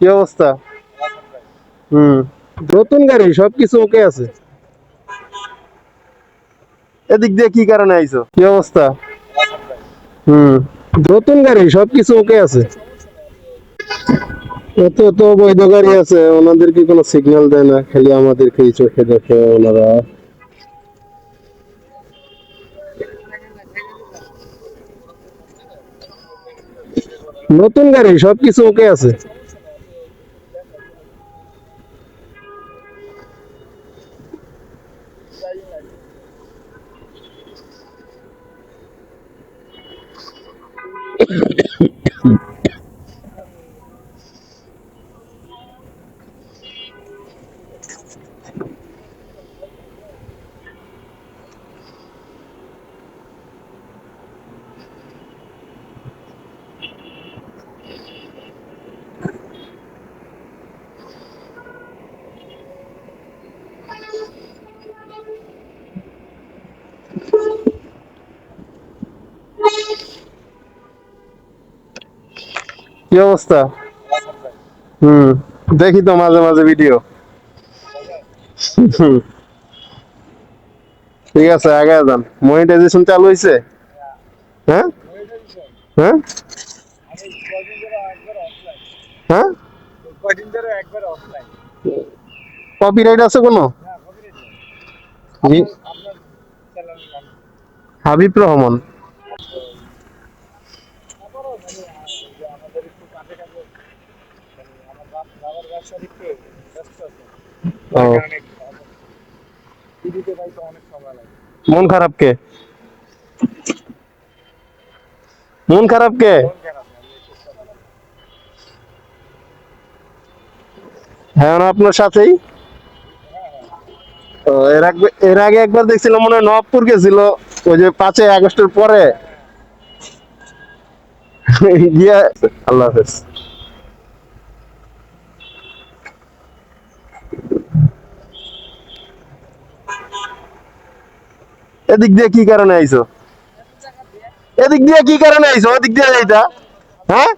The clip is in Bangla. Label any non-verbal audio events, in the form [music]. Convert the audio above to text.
কি অবস্থা? হুম। নতুন গাড়ি, সবকিছু ওকে আছে। এদিক দিয়ে কি কারণে আইছো? কি অবস্থা? হুম। নতুন গাড়ি, সবকিছু ওকে আছে। এত বৈধ গাড়ি আছে ওনাদের কি কোনো সিগন্যাল দেয় না, খালি আমাদেরকেই চোখে দেখে ওনারা। নতুন গাড়ি, সবকিছু ওকে আছে। Thank you. [coughs] কি অবস্থা? হুম, দেখি তো মাঝে মাঝে ভিডিও ঠিক আছে আগে যান। মনিটাইজেশন চালু হয়েছে হ্যাঁ? হ্যাঁ? হ্যাঁ? কপিরাইট আছে কোনো? হাবিব রহমান। মন খারাপ কে? মন খারাপ কে? হ্যাঁ আপনার সাথেই। এর আগে একবার দেখছিলাম মনে হয় নবপুর গেছিল, ওই যে পাঁচই আগস্টের পরে। আল্লাহ হাফেজ। এদিক দিয়ে কি কারণে আইছো? এদিক দিয়ে কি কারণে আইছো? ওদিক দিয়ে যাইতা? হ্যাঁ?